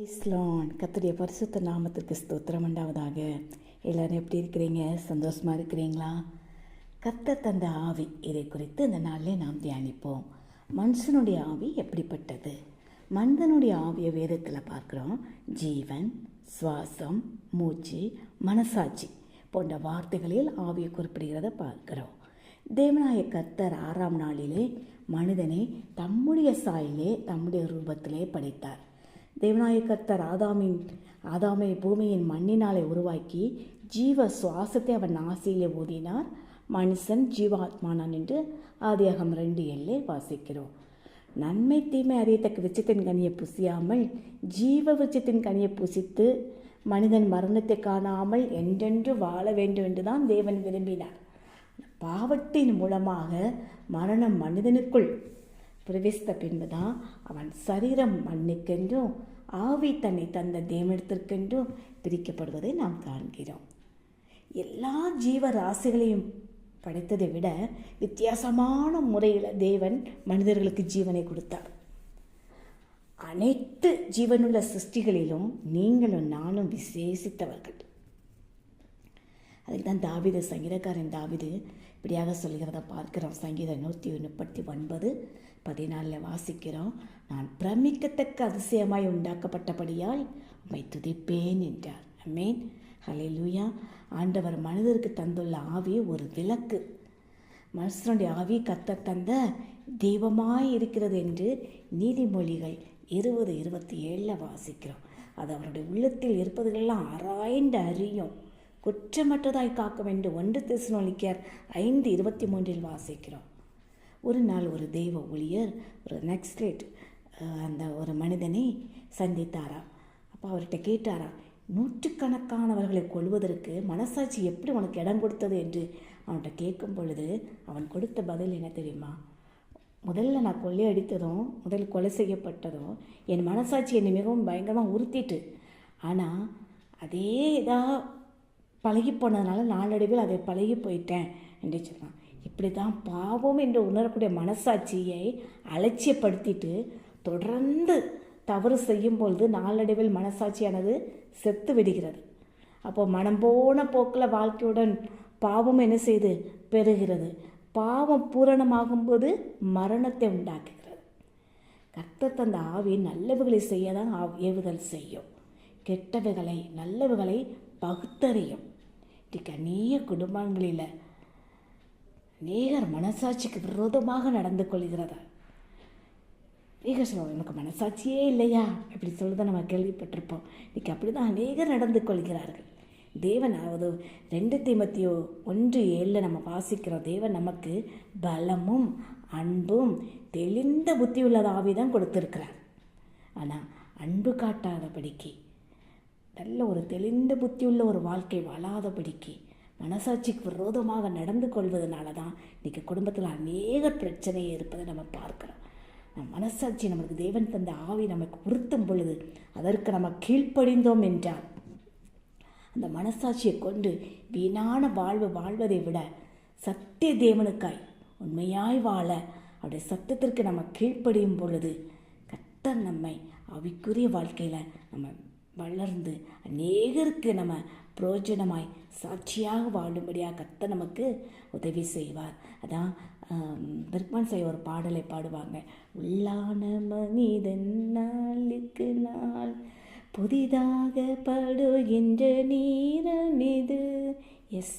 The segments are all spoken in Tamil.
இஸ்லான் கத்துடைய பரிசுத்த நாமத்திற்கு ஸ்தோத்திரம். உண்டாவதாக எல்லாரும் எப்படி இருக்கிறீங்க? சந்தோஷமாக இருக்கிறீங்களா? கத்த தந்த ஆவி இதை குறித்து இந்த நாளில் நாம் தியானிப்போம். மனுஷனுடைய ஆவி எப்படிப்பட்டது? மனிதனுடைய ஆவியை வேதத்தில் பார்க்குறோம். ஜீவன் சுவாசம் மூச்சு மனசாட்சி போன்ற வார்த்தைகளில் ஆவியை குறிப்பிடுகிறத பார்க்கிறோம். தேவநாய கர்த்தர் ஆறாம் நாளிலே மனிதனை தம்முடைய சாயிலே தம்முடைய ரூபத்திலே படைத்தார். தேவநாயகத்தர் ஆதாமின் ஆதாமை பூமியின் மண்ணினாலே உருவாக்கி ஜீவ சுவாசத்தை அவன் ஆசையிலே ஊதினார். மனுஷன் ஜீவாத்மானான் என்று ஆதியாகம் ரெண்டு எல்லே வாசிக்கிறோம். நன்மை தீமை அறியத்தக்க விச்சத்தின் கனியை புசியாமல் ஜீவ விச்சத்தின் கனியை புசித்து மனிதன் மரணத்தை காணாமல் என்றென்று வாழ வேண்டும் என்றுதான் தேவன் விரும்பினார். பாவத்தின் மூலமாக மரணம் மனிதனுக்குள் பிரவேசித்த பின்புதான் அவன் சரீரம் மண்ணுக்கென்றும் ஆவி தன்னை தந்த தேவனிடத்திற்கென்றும் பிரிக்கப்படுவதை நாம் காண்கிறோம். எல்லா ஜீவராசிகளையும் படைத்ததை விட வித்தியாசமான முறையில் தேவன் மனிதர்களுக்கு ஜீவனை கொடுத்தார். அனைத்து ஜீவனுள்ள சிருஷ்டிகளிலும் நீங்களும் நானும் விசேஷித்தவர்கள். அதுக்கு தான் தாவிது சங்கீதக்காரன் தாவிது இப்படியாக சொல்கிறத பார்க்கிறோம். சங்கீதம் நூற்றி முப்பத்தி ஒன்பது பதினாலில் வாசிக்கிறோம். நான் பிரமிக்கத்தக்க அதிசயமாய் உண்டாக்கப்பட்டபடியால் உம்மை துதிப்பேன் என்றார். அமேன் ஹலே லூயா ஆண்டவர் மனிதருக்கு தந்துள்ள ஆவி ஒரு விளக்கு. மனுஷனுடைய ஆவி கத்த தந்த தெய்வமாய் இருக்கிறது என்று நீதிமொழிகள் இருபது இருபத்தி ஏழில் வாசிக்கிறோம். அது அவருடைய உள்ளத்தில் இருப்பதுகளெல்லாம் ஆராய்ந்து அறியும். குற்றமற்றதாய் காக்கும் என்று ஒன்று திசுநொலிக்கார் ஐந்து இருபத்தி மூன்றில் வாசிக்கிறோம். ஒரு நாள் ஒரு தெய்வ ஊழியர் ஒரு நெக்ஸ்லேட் அந்த ஒரு மனிதனை சந்தித்தாராம் அப்போ அவர்கிட்ட கேட்டாராம் நூற்றுக்கணக்கானவர்களை கொள்வதற்கு மனசாட்சி எப்படி உனக்கு இடம் கொடுத்தது என்று? அவன்கிட்ட கேட்கும் பொழுது அவன் கொடுத்த பதில் என்ன தெரியுமா? முதல்ல நான் கொள்ளையடித்ததும் முதல் கொலை செய்யப்பட்டதும் என் மனசாட்சி என்னை மிகவும் பயங்கரமாக உறுத்திட்டு. ஆனால் அதே இதாக பழகி போனதுனால நாளடைவில் அதை பழகி போயிட்டேன் என்று சொன்னான். இப்படி தான் பாவம் என்று உணரக்கூடிய மனசாட்சியை அலட்சியப்படுத்திட்டு தொடர்ந்து தவறு செய்யும் பொழுது நாளடைவில் மனசாட்சியானது செத்து விடுகிறது. அப்போ மனம் போன போக்கில் வாழ்க்கையுடன் பாவம் என்ன செய்து? பெறுகிறது பாவம் பூரணமாகும்போது மரணத்தை உண்டாக்குகிறது. கர்த்தர் தந்த ஆவி நல்லவைகளை செய்ய தான் ஏவுதல் செய்யும். கெட்டவைகளை நல்லவைகளை பகுத்தறியும். இன்றைக்கு அநேக குடும்பங்களில். அநேகர் மனசாட்சிக்கு விரோதமாக நடந்து கொள்கிறதா? அநேகர் சொல்லுவோம் எனக்கு மனசாட்சியே இல்லையா? அப்படி சொல்லுதான் நம்ம கேள்விப்பட்டிருப்போம். இன்றைக்கி அப்படி தான் அநேகர் நடந்து கொள்கிறார்கள். தேவன் அதாவது ரெண்டு தீமத்தியோ ஒன்று ஏழில் நம்ம வாசிக்கிறோம் தேவன் நமக்கு பலமும் அன்பும் தெளிந்த புத்தி உள்ளதாவே தான் கொடுத்துருக்கிறார். ஆனால் அன்பு காட்டாதபடிக்கு நல்ல ஒரு தெளிந்த புத்தியுள்ள ஒரு வாழ்க்கை வாழாதபடிக்கு மனசாட்சிக்கு விரோதமாக நடந்து கொள்வதனால தான் இன்றைக்கி குடும்பத்தில் அநேக பிரச்சனை இருப்பதை நம்ம பார்க்குறோம். நம் மனசாட்சி நமக்கு தேவன் தந்த ஆவி நமக்கு உறுத்தும் பொழுது அதற்கு நம்ம கீழ்ப்படிந்தோம் என்றால் அந்த மனசாட்சியை கொண்டு வீணான வாழ்வு வாழ்வதை விட சத்திய தேவனுக்காய் உண்மையாய் வாழ அவருடைய சத்தத்திற்கு நம்ம கீழ்ப்படியும் பொழுது கட்ட நம்மை அவிக்குரிய வாழ்க்கையில் நம்ம வளர்ந்து அநேகருக்கு நம்ம புரோஜனமாய் சாட்சியாக வாழும்படியாக கத்த நமக்கு உதவி செய்வார். அதான் பெர்க்மான் செய்ய ஒரு பாடலை பாடுவாங்க. உள்ளான மனிதன் நாளுக்கு நாள் புதிதாக படுகின்ற நீரம் இது. எஸ்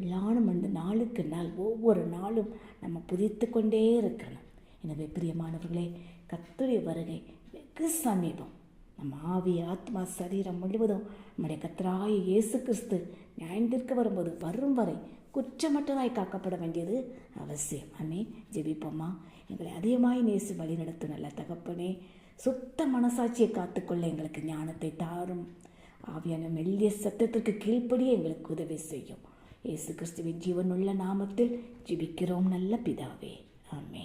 உள்ளான மனித நாளுக்கு நாள் ஒவ்வொரு நாளும் நம்ம புதித்து கொண்டே இருக்கணும் எனவே பிரியமானவர்களே கத்துடைய வருகை வெகு சமீபம். நம் ஆவி ஆத்மா சரீரம் முழுவதும் நம்முடைய கத்தராய இயேசு கிறிஸ்து நியாயந்திருக்க வரும்போது வரும் வரை குற்றமற்றதாய் காக்கப்பட வேண்டியது அவசியம். அமே ஜெபிப்போம்மா எங்களை அதிகமாய் நேசி வழி நடத்தும் நல்ல தகப்பனே சுத்த மனசாட்சியை காத்துக்கொள்ள எங்களுக்கு ஞானத்தை தாரும். ஆவியான மெல்லிய சத்தத்திற்கு கீழ்ப்படியே எங்களுக்கு உதவி செய்யும். இயேசு கிறிஸ்துவின் ஜீவனுள்ள நாமத்தில் ஜிபிக்கிறோம் நல்ல பிதாவே. ஆமே